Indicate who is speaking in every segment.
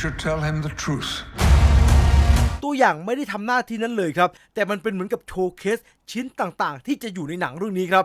Speaker 1: should tell him the truth.
Speaker 2: ตัวอย่างไม่ได้ทำหน้าที่นั้นเลยครับ แต่มันเป็นเหมือนกับโชว์เคสชิ้นต่างๆ ที่จะอยู่ในหนังเรื่องนี้ครับ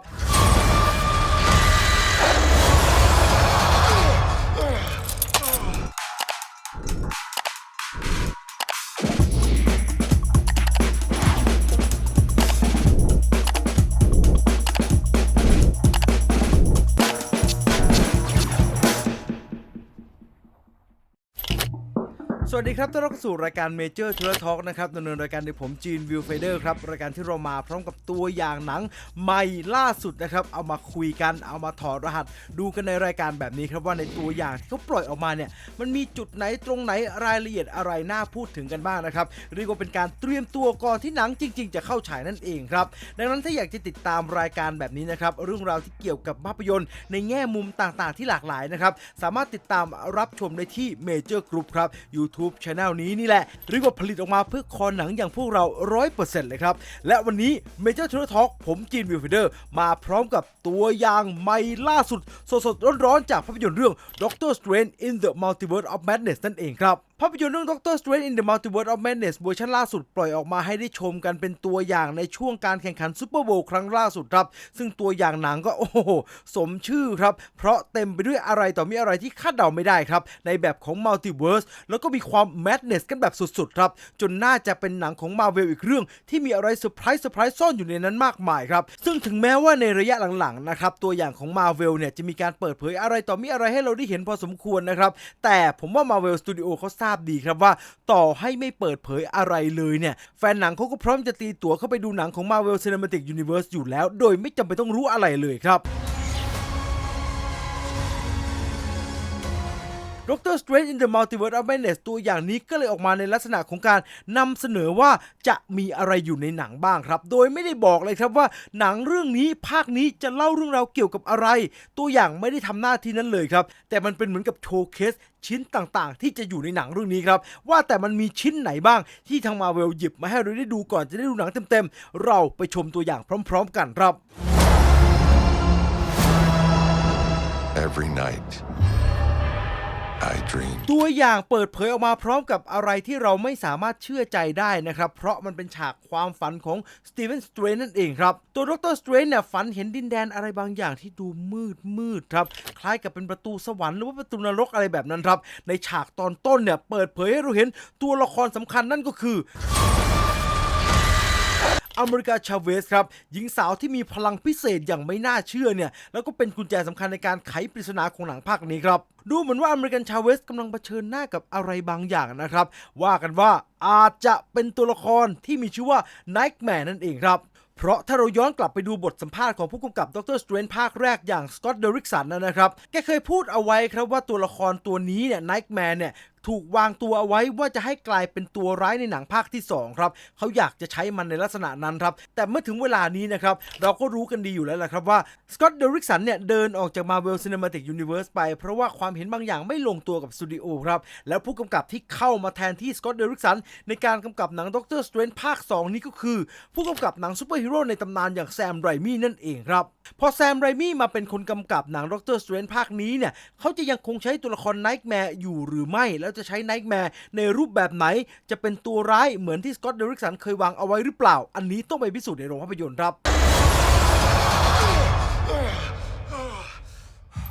Speaker 2: สวัสดีครับต้อนรับสู่รายการ Major t o u r Talk นะครับดำเนินรายการโดยผมจีนวิวเฟเดอร์ครับ รายการที่เรามาพร้อมกับตัวอย่างหนังใหม่ล่าสุดนะครับ เอามาคุยกันเอามาถอดรหัส ดูกันในรายการแบบนี้ครับว่าในตัวอย่างที่เขาปล่อยออกมาเนี่ย มันมีจุดไหนตรงไหนรายละเอียดอะไรน่าพูดถึงกันบ้างนะครับเรียกว่าเป็นการเตรียมตัวก่อนที่หนังจริง ๆ จะเข้าฉายนั่นเองครับดังนั้นถ้าอยากจะติดตามรายการแบบนี้นะครับเรื่องราวที่เกี่ยวกับภาพยนตร์ ในแง่มุมต่างๆ ที่หลากหลายนะครับสามารถติดตามรับชมได้ที่ Major Group ครับ YouTube Channel นี้นี่แหละเรียกว่าผลิตออกมาเพื่อคอหนังอย่างพวกเรา 100%เลยครับ และวันนี้ Major t o u r Talk ผมจีนวิวฟิเดอร์ มาพร้อมกับตัวอย่างใหม่ล่าสุด สดๆร้อนๆจากภาพยนตร์เรื่อง Doctor Strange in the Multiverse of Madness นั่นเองครับภาพยนตร์เรื่อง Doctor Strange in the Multiverse of Madness เวอร์ชันล่าสุดปล่อยออกมาให้ได้ชมกันเป็นตัวอย่างในช่วงการแข่งขันซูเปอร์โบว์ครั้งล่าสุดครับ ซึ่งตัวอย่างหนังก็โอ้โห สมชื่อครับ เพราะเต็มไปด้วยอะไรต่อมีอะไรที่คาดเดาไม่ได้ครับ ในแบบของ Multiverse แล้วก็มีความ Madness กันแบบสุดๆครับ จนน่าจะเป็นหนังของ Marvel อีกเรื่อง ที่มีอะไรเซอร์ไพรส์เซอร์ไพรส์ซ่อนอยู่ในนั้นมากมายครับซึ่งถึงแม้ว่าในระยะหลังๆนะครับตัวอย่างของ Marvel เนี่ยจะมีการเปิดเผยอะไรต่อมีอะไรให้เราได้เห็นพอสมควรนะครับแต่ผมว่า Marvel Studio เขาทราบดีครับว่า ต่อให้ไม่เปิดเผยอะไรเลยเนี่ย แฟนหนังเขาก็พร้อมจะตีตั๋วเข้าไปดูหนังของ Marvel Cinematic Universe อยู่แล้ว โดยไม่จำเป็นต้องรู้อะไรเลยครับ Doctor Strange in the Multiverse of Madness ตัวอย่างนี้ก็เลยออกมาในลักษณะของการนำเสนอว่าจะมีอะไรอยู่ในหนังบ้างครับ โดยไม่ได้บอกเลยครับว่าหนังเรื่องนี้ภาคนี้จะเล่าเรื่องราวเกี่ยวกับอะไร ตัวอย่างไม่ได้ทำหน้าที่นั้นเลยครับ แต่มันเป็นเหมือนกับโชว์เคสชิ้นต่างๆ ที่จะอยู่ในหนังเรื่องนี้ครับ ว่าแต่มันมีชิ้นไหนบ้างที่ทางมาเวลหยิบมาให้เราได้ดูก่อนจะได้ดูหนังเต็มๆ เราไปชมตัวอย่างพร้อม ๆ กันครับ
Speaker 3: Every night, I dream.
Speaker 2: ตัวอย่างเปิดเผยออกมาพร้อมกับอะไรที่เราไม่สามารถเชื่อใจได้นะครับ เพราะมันเป็นฉากความฝันของสตีเวนสเตรนนั่นเองครับ ตัวดรสเตรนเนี่ยฝันเห็นดินแดนอะไรบางอย่างที่ดูมืดมืดครับ คล้ายกับเป็นประตูสวรรค์หรือว่าประตูนรกอะไรแบบนั้นครับ ในฉากตอนต้นเนี่ยเปิดเผยให้เราเห็นตัวละครสำคัญนั่นก็คือ อเมริกาชาเวสครับหญิงสาวที่มีพลังพิเศษอย่างไม่น่าเชื่อเนี่ยแล้วก็เป็นกุญแจสำคัญในการไขปริศนาของหนังภาคนี้ครับดูเหมือนว่าอเมริกันชาเวสกำลังเผชิญหน้ากับอะไรบางอย่างนะครับ ว่ากันว่าอาจจะเป็นตัวละครที่มีชื่อว่า Nightmare นั่นเองครับเพราะถ้าเราย้อนกลับไปดูบทสัมภาษณ์ของผู้กำกับดรสเตรนภาคแรกอย่างสกอตเดริกสันนะครับ แกเคยพูดเอาไว้ครับว่าตัวละครตัวนี้เนี่ย Nightmare เนี่ย ถูกวางตัวเอาไว้ว่าจะให้กลายเป็นตัวร้ายในหนังภาคที่ 2 ครับ เขาอยากจะใช้มันในลักษณะนั้นครับ แต่เมื่อถึงเวลานี้นะครับ เราก็รู้กันดีอยู่แล้วละครับว่าสกอตเดริกสันเนี่ย เดินออกจาก Marvel Cinematic Universe ไป เพราะว่าความเห็นบางอย่างไม่ลงตัวกับสตูดิโอครับ แล้วผู้กำกับที่เข้ามาแทนที่สกอตเดริกสันในการกำกับหนังด็อกเตอร์สเตรนภาค 2 นี้ก็คือ ผู้กำกับหนังซูเปอร์ฮีโร่ในตำนานอย่างแซมไรมี่นั่นเองครับพอแซมไรมี่มาเป็นคนกำกับหนังด็อกเตอร์สเตรนภาคนี้เนี่ยเขาจะยังคงใช้ตัวละครไนท์แมร์อยู่หรือไม่แล้วจะใช้ไนท์แมร์ในรูปแบบไหน จะเป็นตัวร้ายเหมือนที่สกอตเดริกสันเคยวางเอาไว้หรือเปล่า อันนี้ต้องไปพิสูจน์ในโรงภาพยนตร์ครับ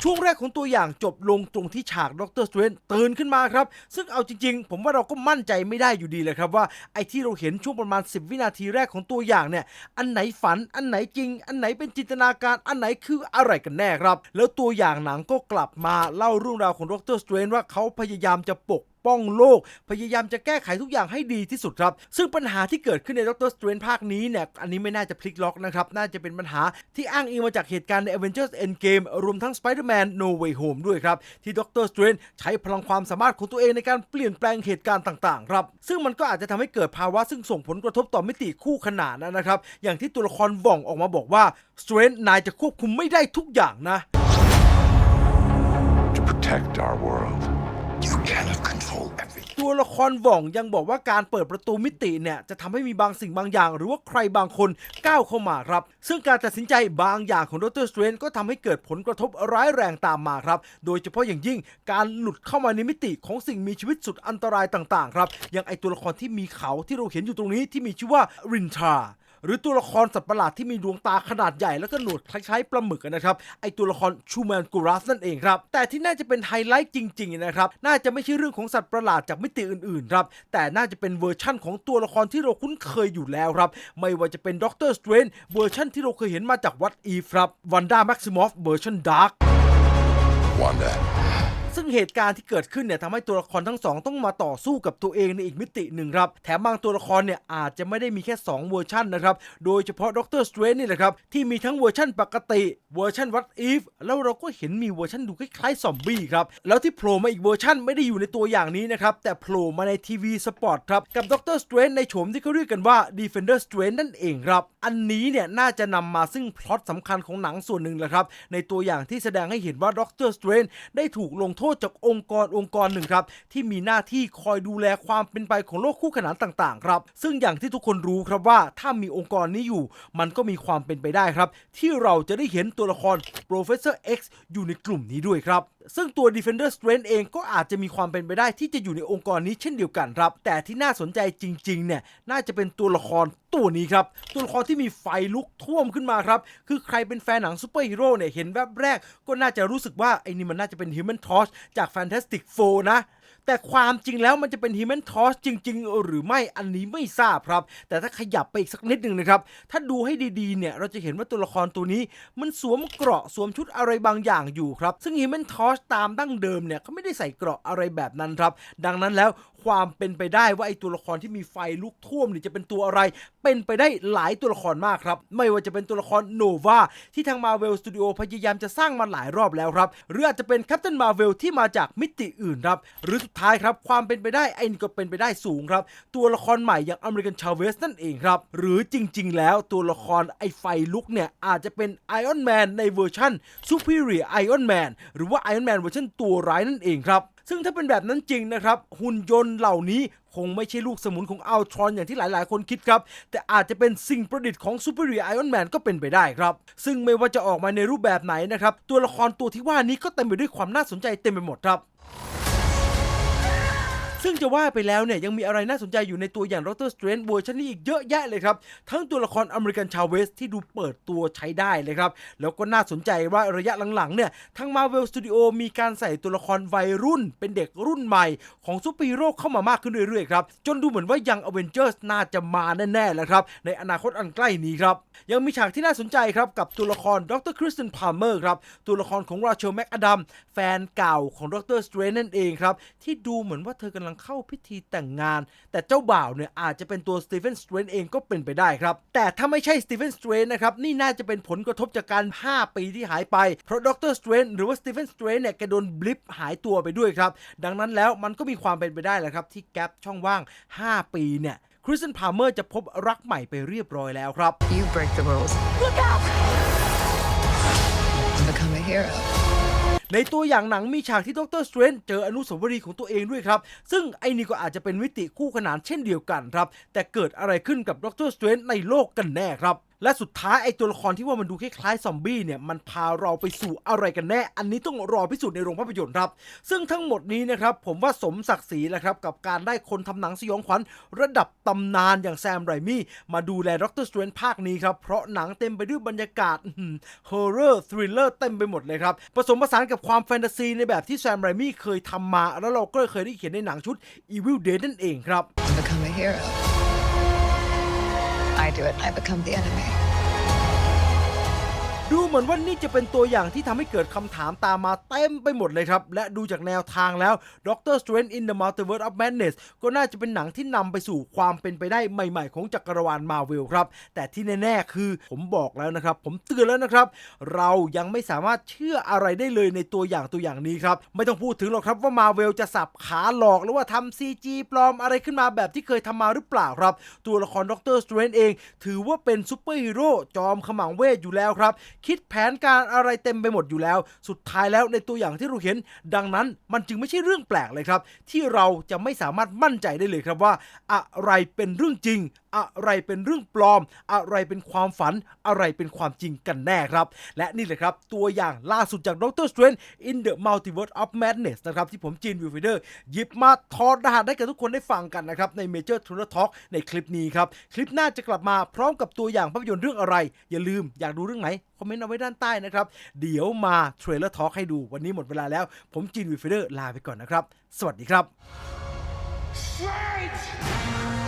Speaker 2: ช่วงแรกของตัวอย่างจบลงตรงที่ฉากดรสเตรนตื่นขึ้นมาครับ ซึ่งเอาจริงๆ ผมว่าเราก็มั่นใจไม่ได้อยู่ดีเลยครับว่าไอ้ที่เราเห็นช่วงประมาณ 10 วินาทีแรกของตัวอย่างเนี่ย อันไหนฝัน อันไหนจริง อันไหนเป็นจินตนาการ อันไหนคืออะไรกันแน่ครับ แล้วตัวอย่างหนังก็กลับมาเล่าเรื่องราวของดรสเตรนว่าเขาพยายามจะปก ป้องโลก พยายามจะแก้ไขทุกอย่างให้ดีที่สุดครับ ซึ่งปัญหาที่เกิดขึ้นในด็อกเตอร์สเตรนภาคนี้เนี่ย อันนี้ไม่น่าจะพลิกล็อกนะครับ น่าจะเป็นปัญหาที่อ้างอิงมาจากเหตุการณ์ใน Avengers Endgame รวมทั้ง Spider-Man No Way Home ด้วยครับ ที่ด็อกเตอร์สเตรนใช้พลังความสามารถของตัวเองในการเปลี่ยนแปลงเหตุการณ์ต่างๆครับซึ่งมันก็อาจจะทำให้เกิดภาวะซึ่งส่งผลกระทบต่อมิติคู่ขนานนะครับ อย่างที่ตัวละครว่องออกมาบอกว่าสเตรนนายจะควบคุมไม่ได้ทุกอย่างนะ
Speaker 3: To protect our world.
Speaker 2: ตัวละครหว่องยังบอกว่าการเปิดประตูมิติเนี่ยจะทำให้มีบางสิ่งบางอย่าง หรือว่าใครบางคนก้าวเข้ามาครับ ซึ่งการตัดสินใจบางอย่างของดรสเตรนก็ทำให้เกิดผลกระทบร้ายแรงตามมาครับ โดยเฉพาะอย่างยิ่งการหลุดเข้ามาในมิติของสิ่งมีชีวิตสุดอันตรายต่างๆ ครับอย่างไอตัวละครที่มีเขาที่เราเห็นอยู่ตรงนี้ที่มีชื่อว่ารินทรา หรือตัวละครสัตว์ประหลาดที่มีดวงตาขนาดใหญ่แล้วก็หนวดคล้ายๆปลาหมึกนะครับไอตัวละครชูแมนกูรัสนั่นเองครับแต่ที่น่าจะเป็นไฮไลท์จริงๆนะครับน่าจะไม่ใช่เรื่องของสัตว์ประหลาดจากมิติอื่นๆครับแต่น่าจะเป็นเวอร์ชั่นของตัวละครที่เราคุ้นเคยอยู่แล้วครับไม่ว่าจะเป็นด็อกเตอร์สเตรนเวอร์ชันที่เราเคยเห็นมาจากวัดอีฟครับวันด้าแม็กซิมอฟเวอร์ชันดาร์ก
Speaker 3: Wanda.
Speaker 2: ซึ่งเหตุการณ์ที่เกิดขึ้นเนี่ยทำให้ตัวละครทั้งสองต้องมาต่อสู้กับตัวเองในอีกมิติหนึ่งครับ แถมบางตัวละครเนี่ยอาจจะไม่ได้มีแค่ 2 เวอร์ชันนะครับ โดยเฉพาะด็อกเตอร์สเตรนนี่แหละครับ ที่มีทั้งเวอร์ชันปกติ เวอร์ชันวัดอีฟแล้วเราก็เห็นมีเวอร์ชันดูคล้ายๆซอมบี้ครับ แล้วที่โผล่มาอีกเวอร์ชันไม่ได้อยู่ในตัวอย่างนี้นะครับ แต่โผล่มาในทีวีสปอร์ตครับ กับด็อกเตอร์สเตรนในโฉมที่เขาเรียกกันว่า Defender Strange นั่นเองครับ อันนี้เนี่ยน่าจะนำมาซึ่งพล็อตสำคัญของหนังส่วนหนึ่งแหละครับในตัวอย่างที่แสดงให้เห็นว่าด็อกเตอร์สเตรนได้ถูกลงโททษจากองค์กรองค์กรหนึ่งครับที่มีหน้าที่คอยดูแลความเป็นไปของโลกคู่ขนานต่างๆครับซึ่งอย่างที่ทุกคนรู้ครับว่าถ้ามีองค์กรนี้อยู่ มันก็มีความเป็นไปได้ครับ ที่เราจะได้เห็นตัวละคร Professor X อยู่ในกลุ่มนี้ด้วยครับ ซึ่งตัว Defender Strange เองก็อาจจะมีความเป็นไปได้ที่จะอยู่ในองค์กรนี้เช่นเดียวกันครับ แต่ที่น่าสนใจจริงๆเนี่ยน่าจะเป็นตัวละคร ตัวนี้ครับ ตัวละครที่มีไฟลุกท่วมขึ้นมาครับ คือใครเป็นแฟนหนังซูเปอร์ฮีโร่เนี่ย เห็นแวบแรกก็น่าจะรู้สึกว่า ไอ้นี่มันน่าจะเป็น Human Torch จาก Fantastic Four นะแต่ความจริงแล้วมันจะเป็น Human Torch จริง ๆ หรือไม่อันนี้ไม่ทราบครับ แต่ถ้าขยับไปอีกสักนิดหนึ่งนะครับ ถ้าดูให้ดีๆ เนี่ยเราจะเห็นว่าตัวละครตัวนี้ มันสวมเกราะสวมชุดอะไรบางอย่างอยู่ครับ ซึ่ง Human Torch ตามดั้งเดิมเนี่ยเขาไม่ได้ใส่เกราะอะไรแบบนั้นครับ ดังนั้นแล้ว ความเป็นไปได้ว่าไอ้ตัวละครที่มีไฟลุกท่วมนี่จะเป็นตัวอะไร เป็นไปได้หลายตัวละครมากครับ ไม่ว่าจะเป็นตัวละครโนวาที่ทาง Marvel Studio พยายามจะสร้างมาหลายรอบแล้วครับ หรืออาจจะเป็น Captain Marvel ที่มาจากมิติอื่นครับ หรือสุดท้ายครับ ความเป็นไปได้ไอ้นี่ก็เป็นไปได้สูงครับ ตัวละครใหม่อย่างอเมริกันชาเวสนั่นเองครับ หรือจริง ๆ แล้วตัวละครไอ้ไฟลุกเนี่ยอาจจะเป็น Iron Man ในเวอร์ชัน Superior Iron Man หรือว่า Iron Man เวอร์ชันตัวร้ายนั่นเองครับ ซึ่งถ้าเป็นแบบนั้นจริงนะครับ หุ่นยนต์เหล่านี้คงไม่ใช่ลูกสมุนของอัลทรอนอย่างที่หลายๆ คนคิดครับ แต่อาจจะเป็นสิ่งประดิษฐ์ของซูเปอร์เรียไอออนแมนก็เป็นไปได้ครับ ซึ่งไม่ว่าจะออกมาในรูปแบบไหนนะครับ ตัวละครตัวที่ว่านี้ก็เต็มไปด้วยความน่าสนใจเต็มไปหมดครับ ซึ่งจะว่าไปแล้วเนี่ยยังมีอะไรน่าสนใจอยู่ในตัวอย่าง Doctor Strange เวอร์ชันนี้อีกเยอะแยะเลยครับ ทั้งตัวละครอเมริกันชาวเวสที่ดูเปิดตัวใช้ได้เลยครับ แล้วก็น่าสนใจว่าระยะหลังๆเนี่ยทาง Marvel Studio มีการใส่ตัวละครวัยรุ่น เป็นเด็กรุ่นใหม่ของซูเปอร์ฮีโร่เข้ามามากขึ้นเรื่อยๆครับจนดูเหมือนว่ายังอเวนเจอร์สน่าจะมาแน่ๆแล้วครับในอนาคตอันใกล้นี้ครับยังมีฉากที่น่าสนใจครับกับตัวละครดรคริสตินพาลเมอร์ครับตัวละครของราเชลแมคอดัมแฟนเก่าของดรสเตรนนั่นเองครับที่ดูเหมือนว่าเธอกำลังเข้าพิธีแต่งงาน แต่เจ้าบ่าวเนี่ยอาจจะเป็นตัวสตีเฟนสเตรนเองก็เป็นไปได้ครับ แต่ถ้าไม่ใช่สตีเฟนสเตรนนะครับนี่น่าจะเป็นผลกระทบจากการ 5 ปีที่หายไป เพราะดรสเตรนหรือว่าสตีเฟนสเตรนเนี่ยแกโดนบลิปหายตัวไปด้วยครับ ดังนั้นแล้วมันก็มีความเป็นไปได้แหละครับ ที่แกลบช่องว่าง 5 ปีเนี่ยคริสตันพาเมอร์จะพบรักใหม่ไปเรียบร้อยแล้วครับ
Speaker 1: You break the rules. Look out! Become a hero.
Speaker 2: ในตัวอย่างหนังมีฉากที่ดรสเตรนเจออนุสาวรีย์ของตัวเองด้วยครับ ซึ่งไอ้นี่ก็อาจจะเป็นมิติคู่ขนานเช่นเดียวกันครับ แต่เกิดอะไรขึ้นกับดรสเตรนในโลกกันแน่ครับ และสุดท้ายไอ้ตัวละครที่ว่ามันดูคล้ายๆซอมบี้เนี่ยมันพาเราไปสู่อะไรกันแน่ อันนี้ต้องรอพิสูจน์ในโรงภาพยนตร์ครับ ซึ่งทั้งหมดนี้นะครับผมว่าสมศักดิ์ศรีแหละครับกับการได้คนทำหนังสยองขวัญระดับตำนานอย่างแซมไรมี่มาดูแลดรสเตรนภาคนี้ครับเพราะหนังเต็มไปด้วยบรรยากาศฮอร์เรอร์ทริลเลอร์เต็มไปหมดเลยครับผสมผสานกับความแฟนตาซีในแบบที่แซมไรมี่เคยทำมา แล้วเราก็เคยได้เห็นในหนังชุด Evil Dead นั่นเองครับ
Speaker 1: Become a hero. I do it. I become the enemy.
Speaker 2: ดูเหมือนว่านี่จะเป็นตัวอย่างที่ทำให้เกิดคำถามตามมาเต็มไปหมดเลยครับ และดูจากแนวทางแล้ว Doctor Strange in the Multiverse of Madness ก็น่าจะเป็นหนังที่นำไปสู่ความเป็นไปได้ใหม่ๆ ของจักรวาลมาเวลครับ แต่ที่แน่ๆ คือผมบอกแล้วนะครับ ผมเตือนแล้วนะครับ เรายังไม่สามารถเชื่ออะไรได้เลยในตัวอย่างตัวอย่างนี้ครับ ไม่ต้องพูดถึงหรอกครับว่ามาเวลจะสับขาหลอกหรือว่าทำ CG ปลอมอะไรขึ้นมาแบบที่เคยทำมาหรือเปล่าครับ ตัวละคร Doctor Strange เอง ถือว่าเป็นซูเปอร์ฮีโร่จอมขมังเวทอยู่แล้วครับคิดแผนการอะไรเต็มไปหมดอยู่แล้ว สุดท้ายแล้วในตัวอย่างที่เราเห็น ดังนั้นมันจึงไม่ใช่เรื่องแปลกเลยครับ ที่เราจะไม่สามารถมั่นใจได้เลยครับว่า อะไรเป็นเรื่องจริง อะไรเป็นเรื่องปลอม อะไรเป็นความฝัน อะไรเป็นความจริงกันแน่ครับ และนี่แหละครับตัวอย่างล่าสุดจาก Doctor Strange in the Multiverse of Madness นะครับที่ผมจีนวิวไฟเดอร์หยิบมาทอดรหัสให้กับทุกคนได้ฟังกันนะครับใน Major t r a i l e r Talk ในคลิปนี้ครับ คลิปหน้าจะกลับมาพร้อมกับตัวอย่างภาพยนตร์เรื่องอะไร อย่าลืมอยากดูเรื่องไหน อมเมนต์เอาไว้ด้านใต้นะครับ เดี๋ยวมาเทรลเลอร์ทอล์คให้ดูวันนี้หมดเวลาแล้ว ผมจีนวิฟเดอร์ลาไปก่อนนะครับ สวัสดีครับ
Speaker 4: Fight!